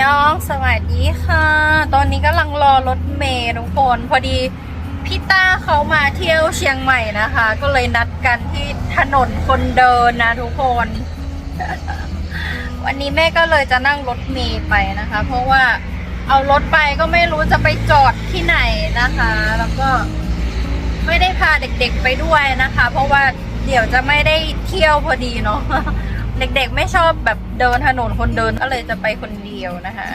ยองสวัสดีค่ะ ตอนนี้กำลังรอรถเมย์ทุกคนพอดีพี่ต้าเขามาเที่ยวเชียงใหม่นะคะ ก็เลยนัดกันที่ถนนคนเดินนะทุกคน วันนี้แม่ก็เลยจะนั่งรถเมย์ไปนะคะ เพราะว่าเอารถไปก็ไม่รู้จะไปจอดที่ไหนนะคะ แล้วก็ไม่ได้พาเด็กๆไปด้วยนะคะ เพราะว่าเดี๋ยวจะไม่ได้เที่ยวพอดีเนาะ เด็กๆไม่ชอบแบบเดินถนนคนเดินก็เลยจะไปคนเดียวนะคะ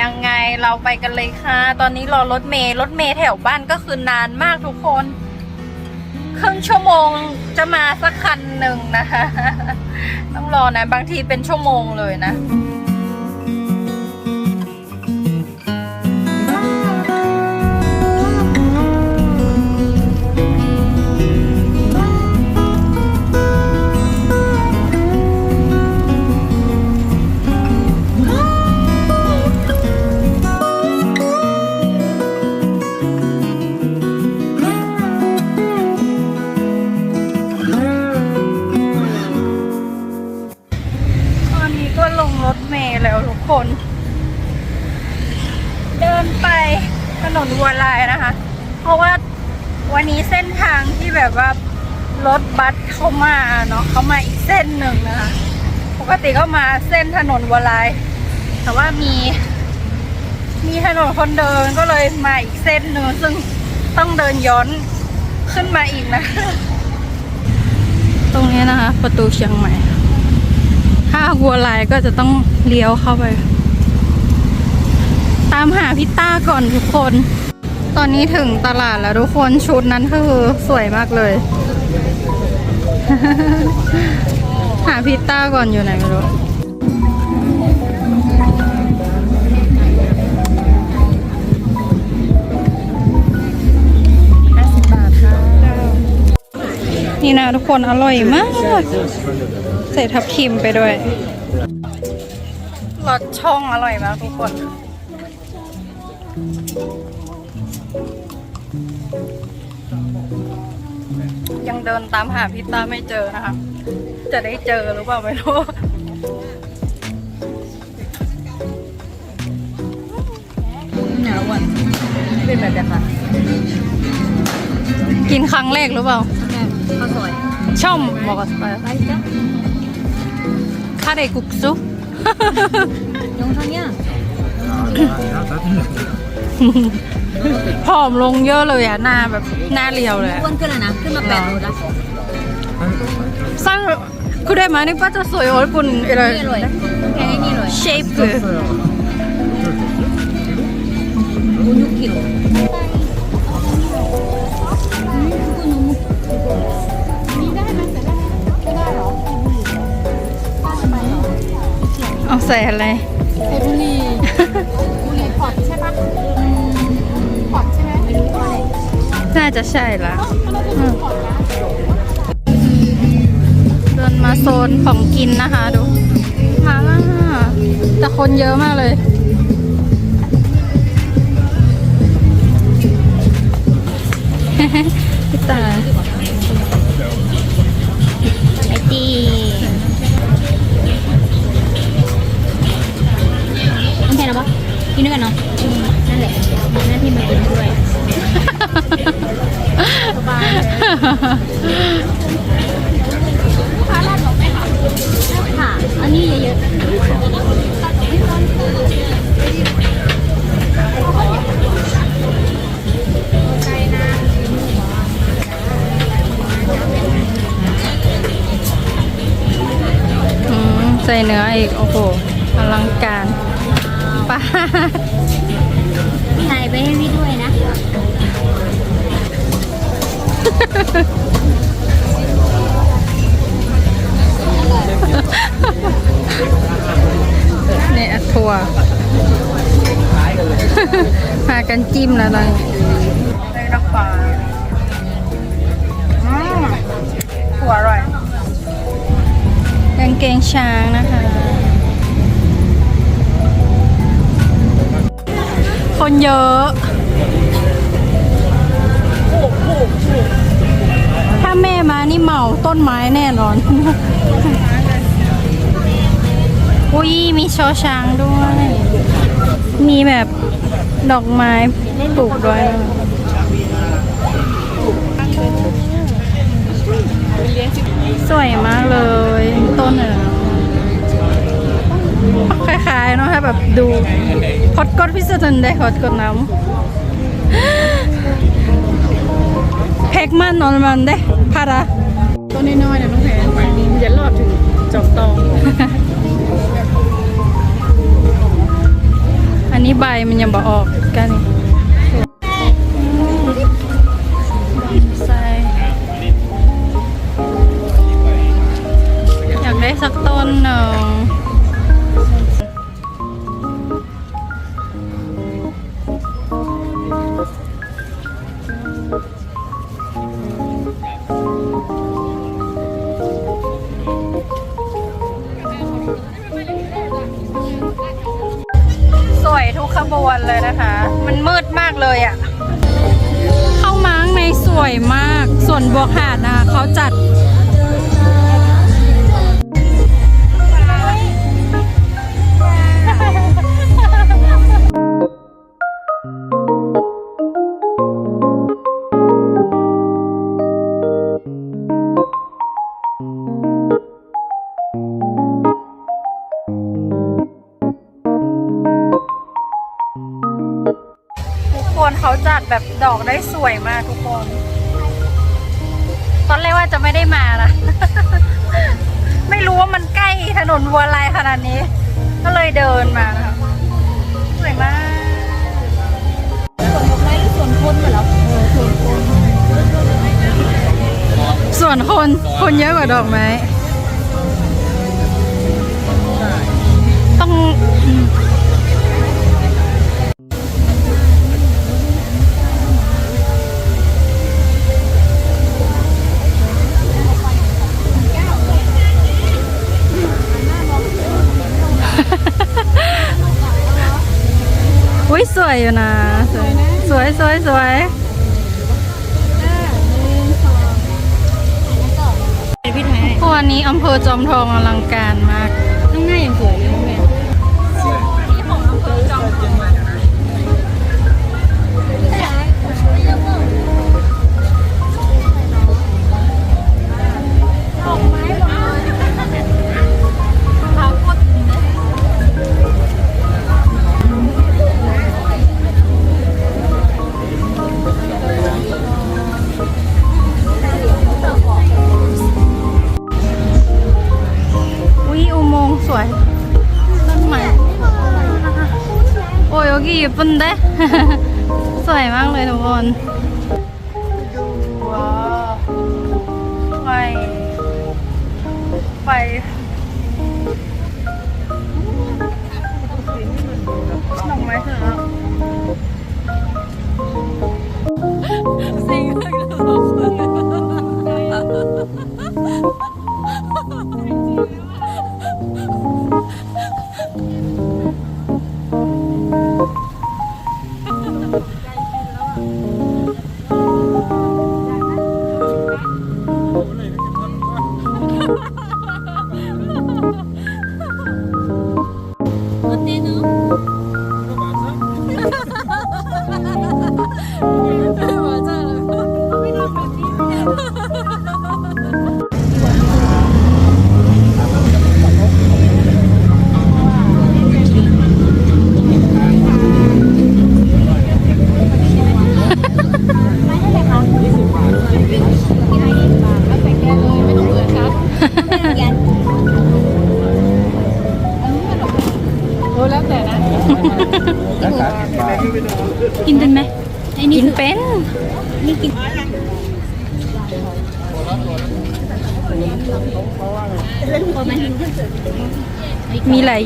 ยังไงเราไปกันเลยค่ะ ตอนนี้รอรถเมย์รถเมย์แถวบ้านก็คือนานมากทุกคน ครึ่งชั่วโมงจะมาสักคันหนึ่งนะคะ ต้องรอนะบางทีเป็นชั่วโมงเลยนะ นถนนวัวลาย แต่ว่ามี มีถนนคนเดินก็เลยมาอีกเส้นหนึ่งซึ่งต้องเดินย้อนขึ้นมาอีกนะ ตรงนี้นะคะ ประตูเชียงใหม่ ถ้าวัวลายก็จะต้องเลี้ยวเข้าไป ตามหาพิต้าก่อนทุกคน ตอนนี้ถึงตลาดแล้วทุกคนชุดนั้นคือสวยมากเลยหาพิต้าก่อนอยู่ไหนไม่รู้ นี่นะทุกคนอร่อยมาก ใส่ทับทิมไปด้วยรสช่องอร่อยมากทุกคน ยังเดินตามหาพิต้าไม่เจอนะคะ จะได้เจอหรือเปล่าไม่รู้หนาวอะเป็นแบบเนี้ยค่ะกินครั้งแรกหรือเปล่า 가서 처음 먹었어요. 맛있죠? 카레 국수? 영상이야. ผอมลงเยอะเลยอะหน้าแบบหน้าเรียวเลยอะอ้วนขึ้นแล้วนะ ขึ้นมาแปดโลแล้วสั้นคือได้มานี่ป้าจะสวยโอ้ยปุ่นอะไรนี่เลยแค่นี้เลย shape 5 6kg ใส่อะไรใส่บุหรี่บุหรี่พอดใช่ปะพอดใช่ไหมไม่รู้ว่าอะไรน่าจะใช่ละอืมเดินมาโซนของกินนะคะดู มาม่าแต่คนเยอะมากเลยพี่ตาไอตี กินด้วยกันเนาะนั่นแหละมีหน้าที่มากินด้วยสบายเลยค่ะ อันนี้เยอะๆอืมใส่เนื้ออีก โอ้โหอลังการ ป้าถ่ายไปให้พี่ด้วยนะ เนี่ยถั่วพากันจิ้มแล้วเลยได้น้ำปลาอืมถั่วอร่อยกางเกงช้างนะคะ คนเยอะ ถ้าแม่มานี่เหมาต้นไม้แน่นอน อุ้ยมีชอช้างด้วย มีแบบดอกไม้ปลูกด้วยสวยมากเลย ต้นเนคล้ายๆเนาะถ้าแบบดู ฮอตกดพิเศษได้ฮอตกดน้ำเพกมันนอนมันได้พาราต้นน้อยๆนะน้องแพนอย่ารอดถึงจอกตอง อันนี้ใบมันยังบ่ออกกันนี่ใส่อยากได้สักต้นหนึ่ง ขบวนเลยนะคะ มันมืดมากเลยอะ่ะ เข้ามาข้างในสวยมาก ส่วนบัวหาดนะคะเขาจัด ดแบบดอกได้สวยมากทุกคน ตอนแรกว่าจะไม่ได้มานะ ไม่รู้ว่ามันใกล้ถนนวัวลายขนาดนี้ ก็เลยเดินมานะคะสวยมากส่วนดอกไม้หรือส่วนคนเหรอเออส่วนคนส่วนคน คนเยอะกว่าดอกไม้ต้อง วยอยู่นะ สวยสวยสวยสวยพี่ไทยพวกนี้อำเภอจอมทองอลังการมากข้างหน้ายังสวย สวยต้นไม้โอ้ยโอกี้ญี่ปุ่นเด้ สวยมากเลยทุกคนดูว้าวไปไป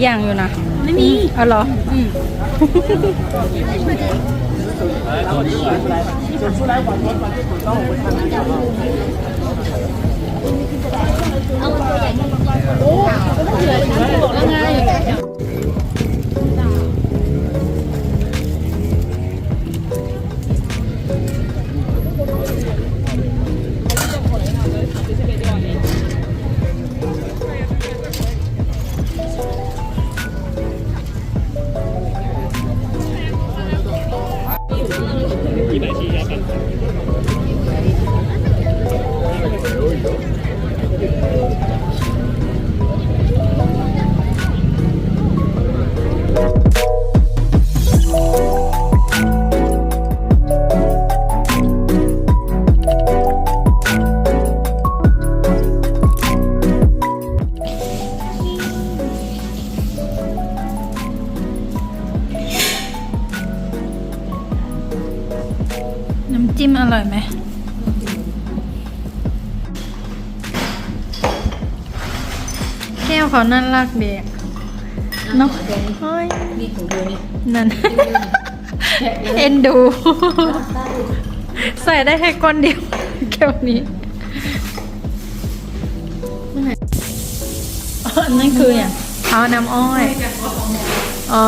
อย่างอยู่นะ ไม่มีอ๋อเหรอเอาตัวใหญ่โอ้ก็ต้องเหลือนะบอกแล้วไง น่ารักเด็กเนาะเฮ้ยนี่ของเธอนี่นั่นเอ็นดู ใส่ได้แค่ก้อนเดียวแก้วนี้อ๋ออันนั่นคืออย่างเอาน้ำอ้อย อ๋อ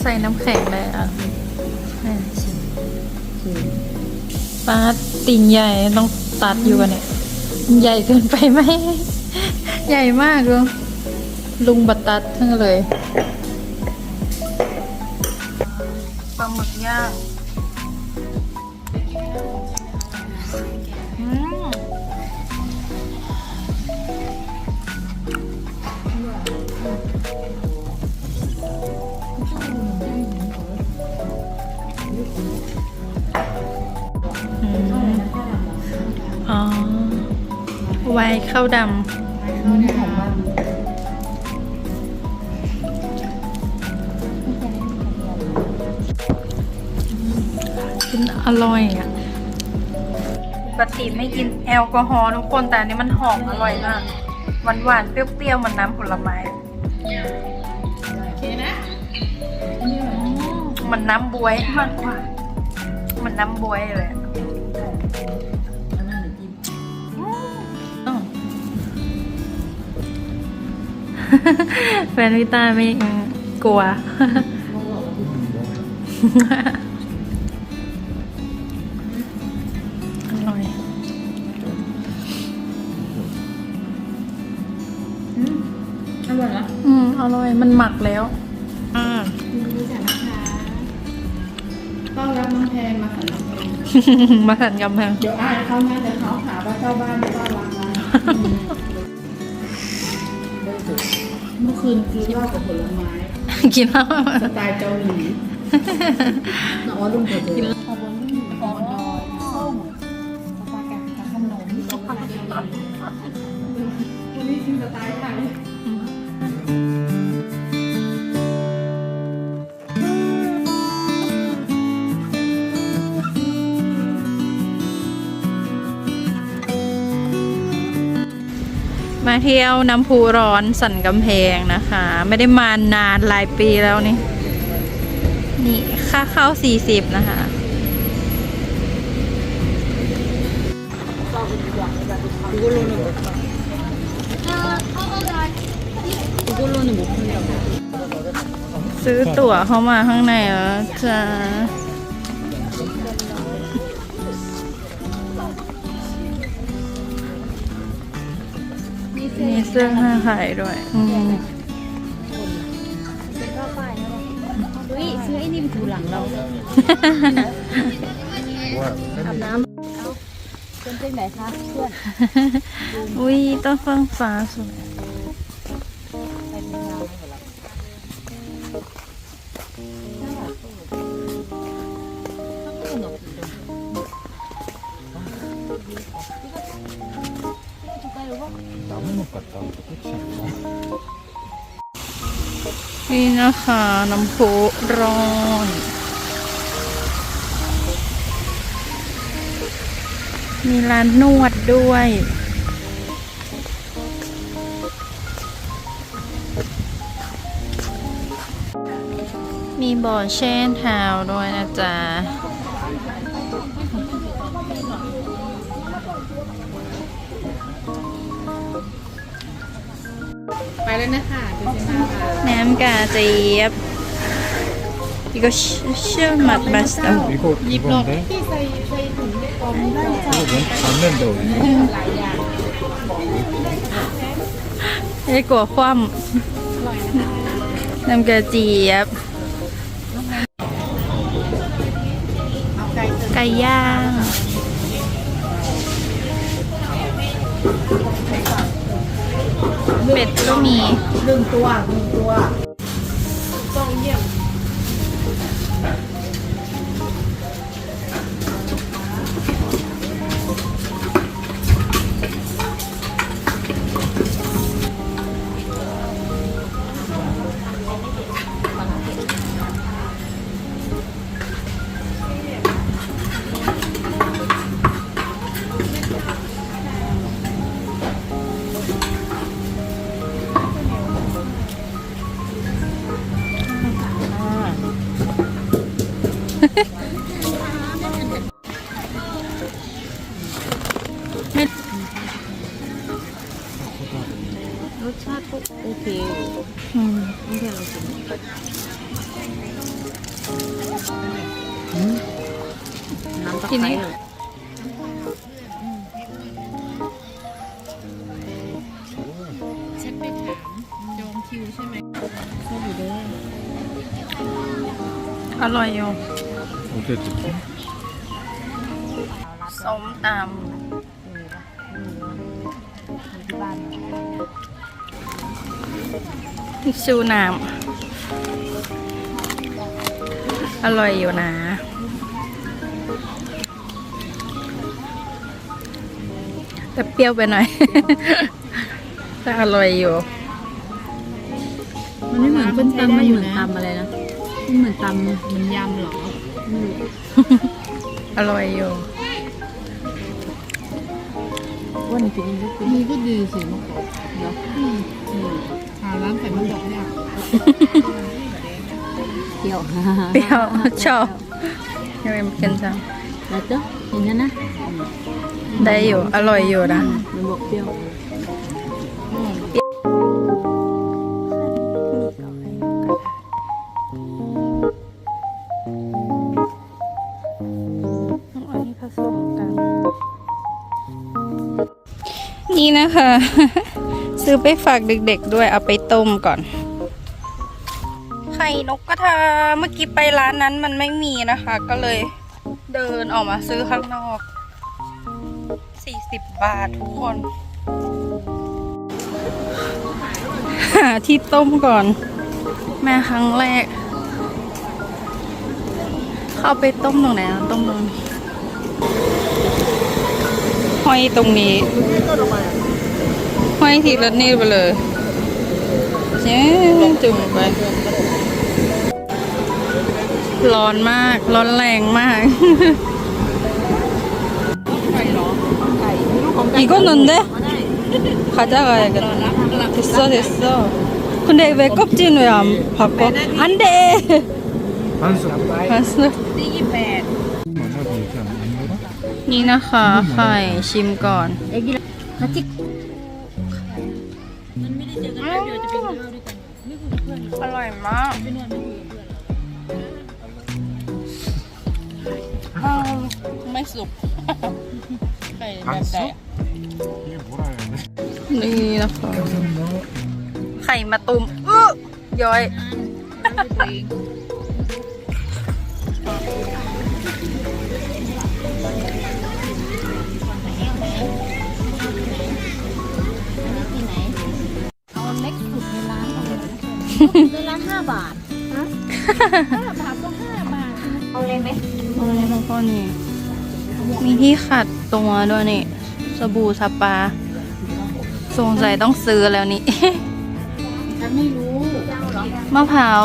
ใส่น้ำแข็งเลยอะแม่ปาดติ่งใหญ่ต้องตัดอยู่กันเนี่ยมัน ใหญ่เกินไปไหม ใหญ่มากเลยลุงบัตตัดทั้งเลยปลาหมึกย่างอืมอืมอ๋อ ไวน์ข้าวดำกินอร่อยอะปกติไม่กินแอลกอฮอล์ทุกคนแต่อันนี้มันหอมอร่อยมาก หวานหวานๆเปรี้ยวๆเหมันน้ำผลไม้โอเคนะอืมมันน้ำบวยมากกว่า มันน้ำบวยเลย แฟนวิตาไม่อืมกลัว อร่อยอร่อยนะอืมอร่อย มันหมักแล้วอ่าดูจากนะคะต้อนรับน้องแพนมาสันน้องแพนมาสั่นกำแพงเดี๋ยวอายเขานะเดี๋ยวเขาหาว่าเจ้าบ้านไม่ต้อนรับนะ เมื่อคืนคือเหล้ากับผลไม้ กินแล้วสไตล์เกาหลีน้องลุงเถอะ เที่ยวน้ำพุร้อนสันกำแพงนะคะ ไม่ได้มานานหลายปีแล้วนี่ นี่ค่าเข้าสี่สิบนะคะซื้อตั๋วเข้ามาข้างในแล้วจ้า มีเสื้อผ้าขายด้วยอืมเฮ้ยซื้อไอ้นี่มาถูหลังเราอาบน้ำเป็นเพลงไหนคะเพื่อน อุ้ยต้นเฟื่องฟ้าสวย นี่นะคะ น้ำพุร้อน มีร้านนวดด้วย มีบ่อแช่เท้าด้วยนะจ๊ะ แล้วนะคะเจสซี่ค่ะ น้ำกาเจี๊ยบอีกเชื่อมัดบัสต์ 이거 이건데 ที่ใส่ใส่ถุงได้กลมได้จ้ะ 이거 면 잡는데 우리 หลายอย่าง ไ เบ็ดก็มีหนึ่งตัวหนึ่งตัวต้องเยี่ยมิวใช่ไหมใช่อยู่ด้ออร่อยอยู่สมตำชูน้ำอร่อยอยู่นะแต่เปรี้ยวไปหน่อย แต่อร่อยอยู่ มันไม่เหมือนส้มตำมันเหมือนตำอะไรนะมันเหมือนตำมันยำเหรอไม่รู้อร่อยอยู่ว่าหนูกินยังไม่กินนี่ก็ดีสิมะกอกเนาะหาร้านใส่มะกอกเนี่ยเปรี้ยวเปรี้ยวชอบยังไม่กินจังแล้วจ้ะอย่างนั้นนะได้อยู่ อร่อยอยู่นะมันบอกเปรี้ยว นี่นะคะ ซื้อไปฝากเด็กๆด้วยเอาไปต้มก่อน ไข่นกกระทาเมื่อกี้ไปร้านนั้นมันไม่มีนะคะ ก็เลยเดินออกมาซื้อข้างนอก 40 บาททุกคนหาที่ต้มก่อนแม่ครั้งแรก เข้าไปต้มตรงไหนต้มตรงนี้ ห้อยตรงนี้ ห้อยทีละนี่ไปเลยเจ๊จุ่มไป ร้อนมาก ร้อนแรงมาก 이거는데? 가져가야겠다. 됐어, 됐어. 근데 왜 껍질 왜 안 바꿔? 안 돼! 한수 봤어. นี่นะคะไข่ชิมก่อนเอ็กซ์ฮัจิมันไม่ได้เจอกันเดียวจะไปอร่อยมากไม่สุกไข่แตกนี่นะคะไข่มาตุมอือย้อย บาทฮะห้าบาทก็ห้าบาท เอาเลยไหมโอ้แล้วก็นี่ มีที่ขัดตัวด้วยนี่ สบู่สปา สงสัยต้องซื้อแล้วนี่ ฉันไม่รู้ มะพร้าว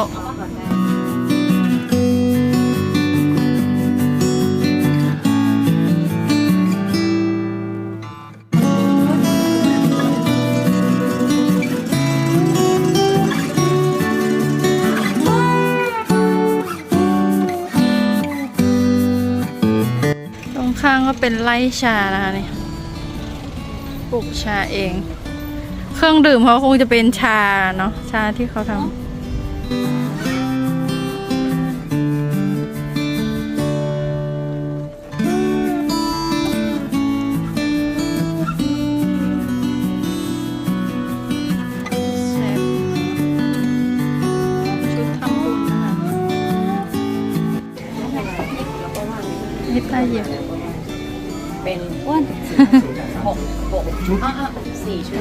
ก็เป็นไล่ชานะคะนี่ปลูกชาเอง เครื่องดื่มเขาคงจะเป็นชาเนาะชาที่เขาทำ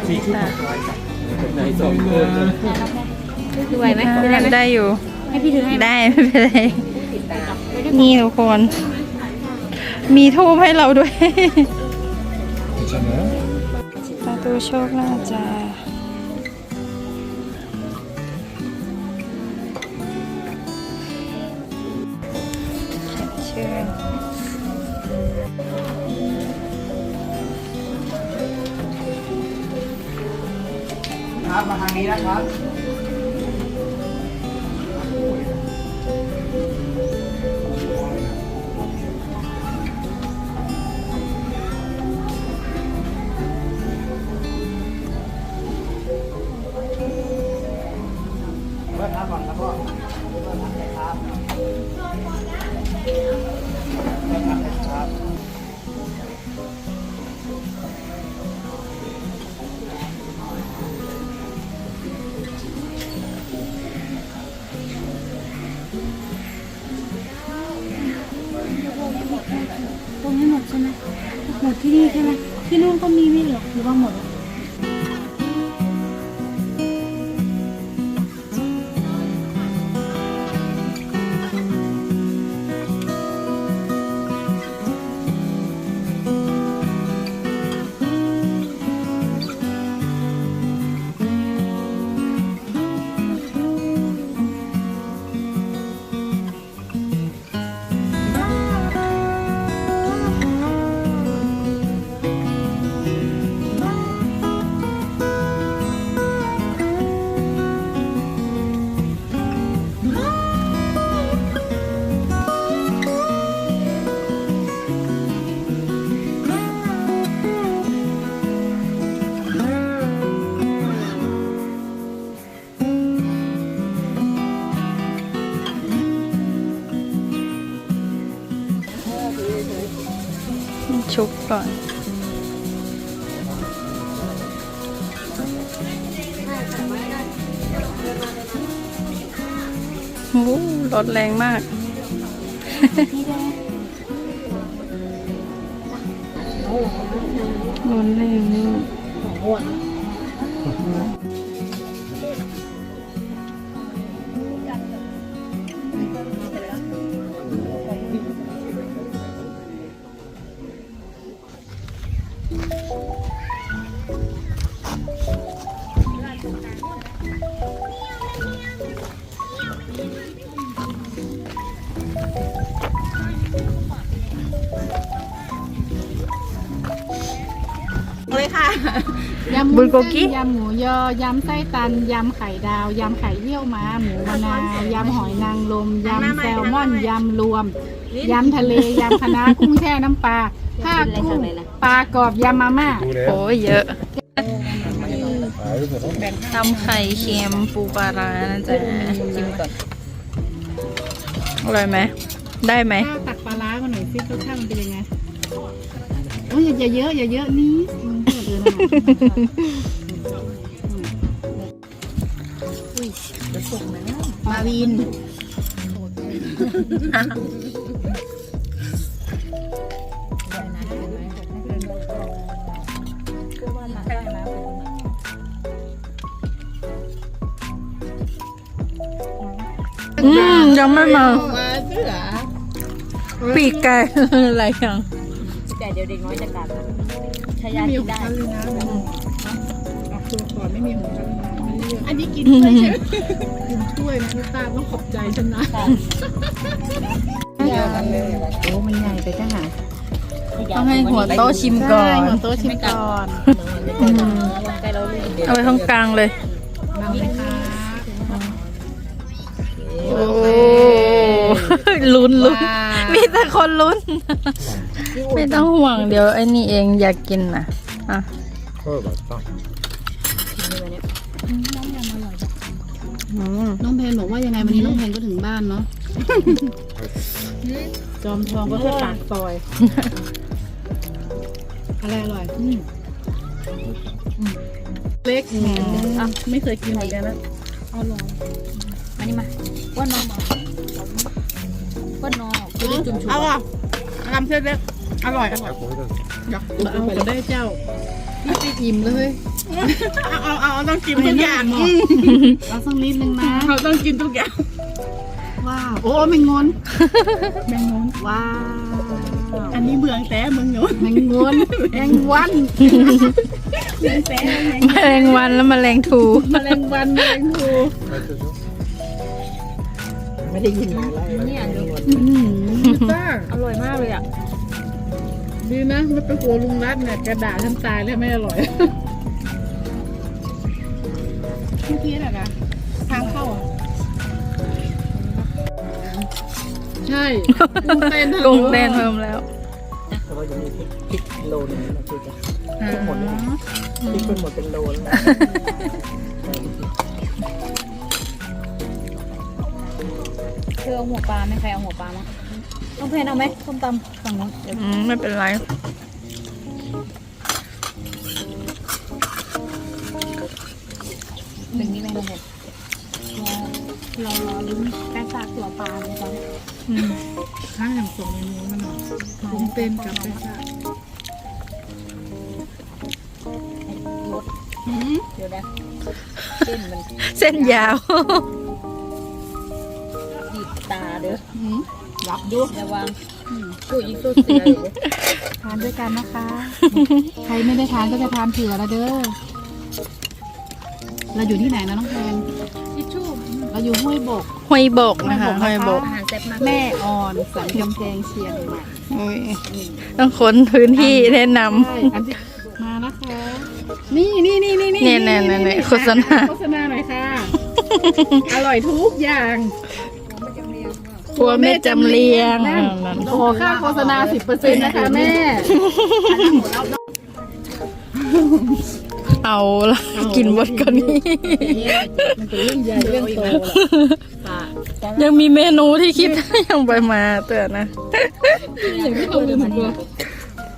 สี่ชุด้อยครัดูไหวไมไรไหมได้อยู่ ให้พี่ถือให้ได้ไม่เป็นไร นี่ทุกคน มีทูบให้เราด้วยประตูโชคลาภจ้าเชื่อ ครับมาทางนี้นะครับ โอ้รถแรงมากรถแรงมาก กกี้ ยำหมูยอยำไส้ตัน ยำไข่ดาว ยำไข่เยี่ยวม้า หมูมะนาวยำหอยนางรมยำแซลมอน ยำรวม ยำทะเล ยำคะน้ากุ้งแช่น้ำปลาผ้ากุ้งปลากรอบยำมาม่า โอ้ยเยอะตำไข่เค็มปูปลาร้านจ๊ะอร่อยไหม ได้ไหมตักปลาร้ามาหน่อยซิรสชข้ามันเป็นยังไงโอ้ยอย่าเยอะอย่าเยอะนี้ มันเกิดเลยนะมาวิน อืม ยังไม่มา มาเสือปีกไก่ อะไรยังแต่เดี๋ยวเด็กน้อยจะกัดชายามีกิขนองได้ฉันเลยนะออกตัวก่อนไม่มีของฉัน อกอันนี้กินถ้วยใช่ไหมกินถ้วยนะพี่ป้าต้องขอบใจฉันนะโอ้มันใหญ่ไปจ้าหาต้องให้หัวโต๊ะชิมก่อนหัวโต๊ะชิมก่อนใกล้เราเลยเอาไว้ตรงกลางเลยมาเลยค่ะโอ้ลุ้นลุ้นมีแต่คนลุ้น ไม่ต้องห่วงเดี๋ยวไอ้นี่เองอยากกินนะอะ น้องเพนบอกว่ายังไงวันนี้น้องเพนก็ถึงบ้านเนาะ จอมทองก็แค่ปากซอย อะไรอร่อยเล็กไม่เคยกินเหมือนกันนะเอาลองมานี่มาว่านอมว่านอคือจุ่มๆเอาอะลำเส้นเล็กอร่อยอร่อยอยได้เจ้าพี่ไปอิ่มเลย เอาเอาต้องกินทุกอย่างเราสักนิดนึงนะ เขาต้องกินทุกอย่าง ว้าว โอ้แมงงอนแมงงอนว้าว อันนี้เมืองแต่เมืองโน้นแมงงอนแมงวันแมงแต่แมลงวันแล้วแมลงทูแมงวันแมงทูไม่ได้ยินอะไรเนี่ยอร่อยมากเลยอะ ดีนะไม่ไปกลัวลุงรัดเนี่ยกระดาษทำตายแล้วไม่อร่อย เมื่อกี้น่ะนะทางเข้าอะใช่กุ้งเต้นกุ้งเต้นเพิ่มแล้วแต่ว่าจะมีพริกพริกโลนึงนะคือจะอ่าหมดเลยพริกเป็นหมดเป็นโลแล้วเธอเอาหัวปลาไหมใครเอาหัวปลามั้งต้องเพนเอาไหมส้มตำฝั่งนู้นเดี๋ยวอืมไม่เป็นไร หนึ่งนี่ไหมน้องเพนเรารอลุ้นแป้งซากตัวปลาเลยจ้ะอืมข้างอย่างสองเมนูมันหน่อยกุ้งเต้นกับแป้งซากเดี๋ยวนะเส้นมันเส้นยาวดีดตาเด้อหืมรับดูระวังกูยิงตัวเสียเลยทานด้วยกันนะคะ ใครไม่ได้ทานก็จะทานเผื่อละเด้อ เราอยู่ที่ไหนนะน้องแพนทิชชู่เราอยู่ห้วยบก ห้อยบกนะคะห้อยบกอาหารแซ่บมากแม่อ่อนสันกำแพงเชียงใหม่อุ๊ยต้องค้นพื้นที่แนะนใช่อันที่มานะคะนี่นี่นี่นี่ำเนี่ยเนี่ยเนี่ยเนี่ยโฆษณาโฆษณาหน่อยค่ะ อร่อยทุกอย่างครัวแม่จำเรียงนั่นอ่านั่นขอค่าโฆษณา10%นะคะแม่ เตาละกินวัดกันนี่ยังมีเมนูที่คิดยังไปมาเตือนนะ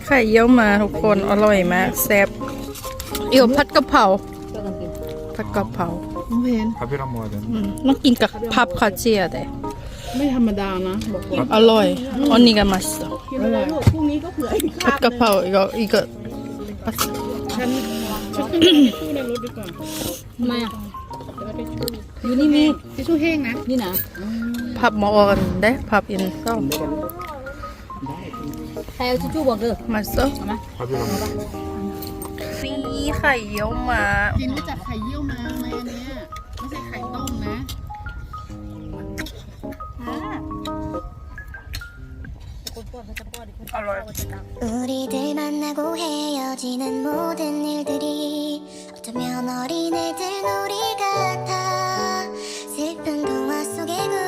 ไข่เยี่ยวมาทุกคนอร่อยมากแซ่บเอี่ยวพัดกะเพราพัดกะเพราพับพี่รามอเต้องกินกับพับคาเจียแต่ไม่ธรรมดานะอร่อยอันนี้ก็มาสอร่อร์พัดกะเพราอีกอีกอัน ชชู่ในรถดีกว่าทำไมอะเดี๋อชชู่อยู่นี่มีทิชชู่แห้งนะ นี่นะพับหมออ่นได้พับอินเศร้าใครเอาทิชชู่บอกเด้อมาเศร้าครับพี่น้อง นี่ไข่เยี่ยวหมา กินรู้จักไข่เยี่ยวมาไหมอันเนี้ย 우리들 만나고 헤어지는 모든 일들이 어쩌면 어린애들 놀이 같아 슬픈 동화 속에 그